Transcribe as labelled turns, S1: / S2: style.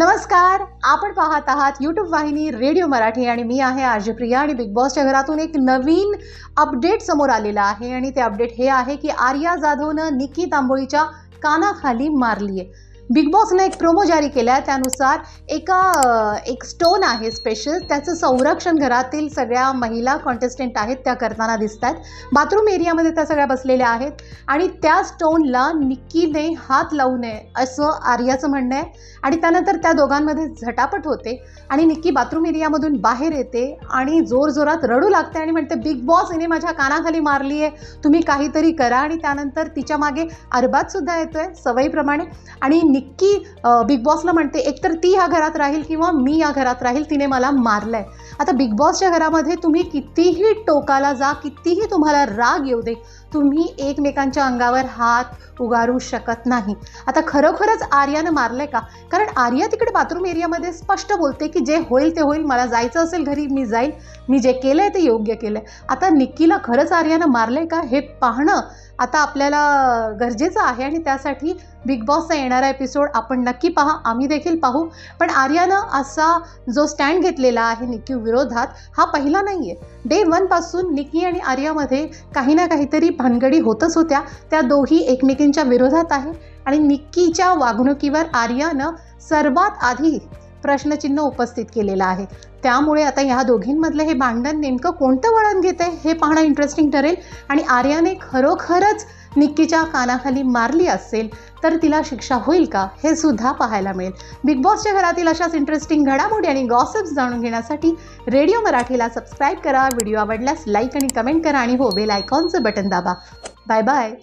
S1: नमस्कार आपण पाहत आहात यूट्यूब वाहिनी रेडिओ मराठी आणि मी आहे आरजे प्रिया आणि बिग बॉसच्या घरातून एक नवीन अपडेट समोर आलेलं आहे आणि ते अपडेट हे आहे की आर्या जाधवनं निकी तांबोळीच्या कानाखाली मारली आहे बिग बॉसने एक प्रोमो जारी केला आहे त्यानुसार एका एक स्टोन आहे स्पेशल त्याचं संरक्षण घरातील सगळ्या महिला कॉन्टेस्टंट आहेत त्या करताना दिसत आहेत बाथरूम एरियामध्ये त्या सगळ्या बसलेल्या आहेत. आणि त्या स्टोनला निक्कीने हात लावू नये असं आर्याचं म्हणणं आहे. आणि त्यानंतर त्या दोघांमध्ये झटापट होते. आणि निक्की बाथरूम एरियामधून बाहेर येते आणि जोरजोरात रडू लागते आणि म्हणते बिग बॉस हिने माझ्या कानाखाली मारली आहे तुम्ही काहीतरी करा. आणि त्यानंतर तिच्यामागे अरबाज सुद्धा येतोय सवयीप्रमाणे. आणि निक्की बिग बॉसला म्हणते एकतर ती ह्या घरात राहील किंवा मी या घरात राहील तिने मला मारलंय. आता बिग बॉसच्या घरामध्ये तुम्ही कितीही टोकाला जा कितीही तुम्हाला राग येऊ दे तुम्ही एकमेकांच्या अंगावर हात उगारू शकत नाही. आता खरोखरच आर्यानं मारलंय का? कारण आर्या तिकडे बाथरूम एरियामध्ये स्पष्ट बोलते की जे होईल ते होईल मला जायचं असेल घरी मी जाईल मी जे केलंय ते योग्य केलंय. आता निक्कीला खरंच आर्यानं मारलंय का? हे पाहणं आता आपल्याला गरजेचं आहे आणि त्यासाठी बिग बॉसचा येणारा एपिसोड आपण नक्की पहा. आम्ही देखील पाहू. पण आर्यानं असा जो स्टँड घेतलेला आहे निक्की विरोधात हा पहिला नाही आहे डे वनपासून निक्की आणि आर्यामध्ये काही ना काहीतरी भानगडी होतच होत्या. त्या दोघी एकमेकींच्या विरोधात आहे. आणि निक्कीच्या वागणुकीवर आर्यानं सर्वात आधी प्रश्नचिन्ह उपस्थित केलेलं आहे. त्यामुळे आता ह्या दोघींमधलं हे भांडण नेमकं कोणतं वळण घेते हे पाहणं इंटरेस्टिंग ठरेल. आणि आर्याने खरोखरच निक्कीच्या कानाखाली मारली असेल तर तिला शिक्षा होईल का? हे सुद्धा पाहायला मिळेल. बिग बॉसच्या घरातील अशाच इंटरेस्टिंग घडामोडी आणि गॉसिप्स जाणून घेण्यासाठी रेडिओ मराठीला सबस्क्राईब करा. व्हिडिओ आवडल्यास लाईक आणि कमेंट करा आणि हो बेल आयकॉनचं बटन दाबा. Bye bye